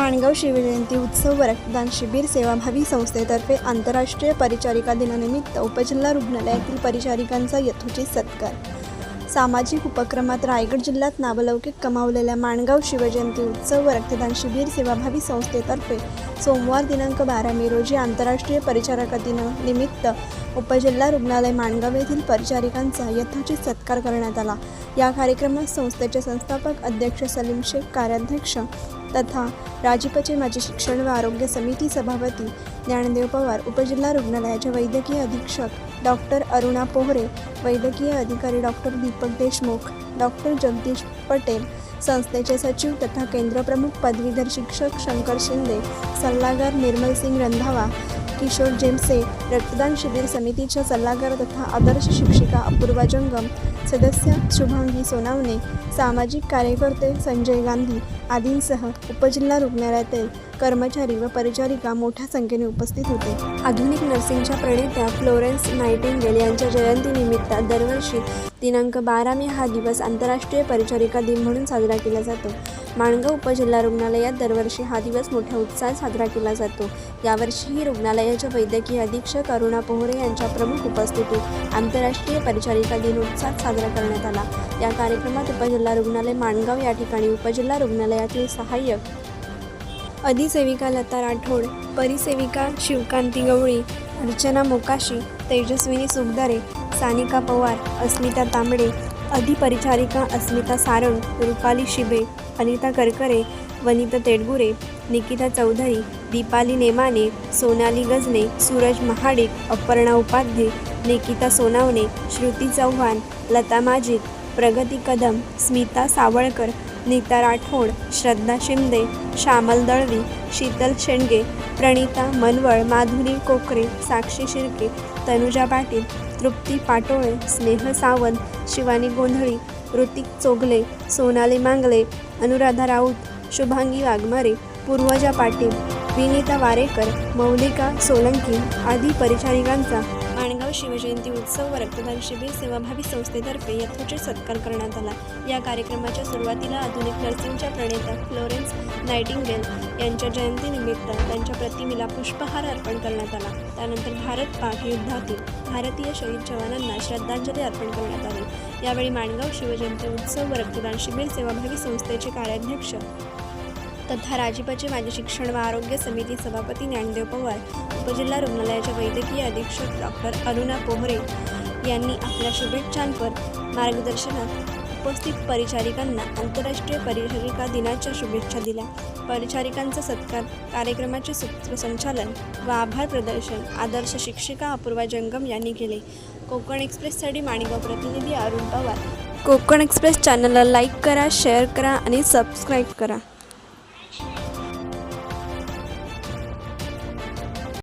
माणगाव शिवजयंती उत्सव व रक्तदान शिबिर सेवाभावी संस्थेतर्फे आंतरराष्ट्रीय परिचारिका दिनानिमित्त उपजिल्हा रुग्णालयातील परिचारिकांचा यथोचित सत्कार. सामाजिक उपक्रमात रायगड जिल्ह्यात नावलौकिक कमावलेल्या माणगाव शिवजयंती उत्सव व रक्तदान शिबिर सेवाभावी संस्थेतर्फे सोमवार दिनांक बारा मे रोजी आंतरराष्ट्रीय परिचारिका दिनानिमित्त उपजिल्हा रुग्णालय माणगाव येथील परिचारिकांचा यथोचित सत्कार करण्यात आला. या कार्यक्रमात संस्थेचे संस्थापक अध्यक्ष सलीम शेख कार्याध्यक्ष तथा राजीपचे माजी शिक्षण व आरोग्य समिती सभापती ज्ञानदेव पवार उपजिल्हा रुग्णालयाचे वैद्यकीय अधीक्षक डॉक्टर अरुणा पोहरे वैद्यकीय अधिकारी डॉक्टर दीपक देशमुख डॉक्टर जगदीश पटेल संस्थेचे सचिव तथा केंद्रप्रमुख पदवीधर शिक्षक शंकर शिंदे सल्लागार निर्मल सिंग रंधावा किशोर जेमसे रक्तदान शिबिर समितीच्या सल्लागार तथा आदर्श शिक्षिका अपूर्वा जंगम सदस्य शुभांगी सोनावणे सामाजिक कार्यकर्ते संजय गांधी आदींसह उपजिल्हा रुग्णालयातील कर्मचारी व परिचारिका मोठ्या संख्येने उपस्थित होते. आधुनिक नर्सिंगच्या प्रणेत्या फ्लोरेन्स नायटिंगेल यांच्या जयंतीनिमित्त दरवर्षी दिनांक बारा मे हा दिवस आंतरराष्ट्रीय परिचारिका दिन म्हणून साजरा केला जातो. माणगाव उपजिल्हा रुग्णालयात दरवर्षी हा दिवस मोठ्या उत्साहात साजरा केला जातो. यावर्षीही रुग्णालयाच्या वैद्यकीय अधीक्षक अरुणा पोहरे यांच्या प्रमुख उपस्थितीत आंतरराष्ट्रीय परिचारिका दिन उत्साहात साजरा करण्यात आला. या कार्यक्रमात उपजिल्हा रुग्णालय माणगाव या ठिकाणी उपजिल्हा रुग्णालयातील सहाय्यक अधिसेविका लता राठोड परिसेविका शिवकांती गवळी अर्चना मोकाशी तेजस्विनी सुगदारे सानिका पवार अस्मिता तांबडे अधिपरिचारिका अस्मिता सारंग रुपाली शिबे अनिता करकरे वनिता तेडगुरे निकिता चौधरी दीपाली नेमाने सोनाली गजने सूरज महाडिक अपर्णा उपाध्ये निकिता सोनावणे श्रुती चव्हाण लता माजिद प्रगती कदम स्मिता सावळकर नीता राठोड श्रद्धा शिंदे श्यामल दळवी शीतल शेंडगे प्रणिता मनवळ माधुरी कोकरे साक्षी शिर्के तनुजा पाटील तृप्ती पाटोळे स्नेह सावंत शिवानी गोंधळी ऋतिक चोगले सोनाली मांगले अनुराधा राऊत शुभांगी वाघमारे पूर्वजा पाटील विनीता वारेकर मौलिका सोलंकी आदी परिचारिकांचा माणगाव शिवजयंती उत्सव व रक्तदान शिबिर सेवाभावी संस्थेतर्फे यथोचित सत्कार करण्यात आला. या कार्यक्रमाच्या सुरुवातीला आधुनिक नर्सिंगच्या प्रणेता फ्लोरेन्स नायटिंगेल यांच्या जयंतीनिमित्त त्यांच्या प्रतिमेला पुष्पहार अर्पण करण्यात आला. त्यानंतर भारत पाक युद्धातील भारतीय शहीद जवानांना श्रद्धांजली अर्पण करण्यात आली. यावेळी माणगाव शिवजयंती उत्सव व रक्तदान शिबिर सेवाभावी संस्थेचे कार्याध्यक्ष तथा राजीपाचे माजी शिक्षण व आरोग्य समिती सभापती ज्ञानदेव पवार उपजिल्हा रुग्णालयाच्या वैद्यकीय अधीक्षक डॉक्टर अरुणा पोहरे यांनी आपल्या शुभेच्छांवर मार्गदर्शनात उपस्थित परिचारिकांना आंतरराष्ट्रीय परिचारिका दिनाच्या शुभेच्छा दिल्या. परिचारिकांचा सत्कार कार्यक्रमाचे सूत्रसंचालन व आभार प्रदर्शन आदर्श शिक्षिका अपूर्वा जंगम यांनी केले. कोकण एक्सप्रेससाठी माणगाव प्रतिनिधी अरुण पवार. कोकण एक्सप्रेस चॅनलला लाईक करा शेअर करा आणि सबस्क्राईब करा.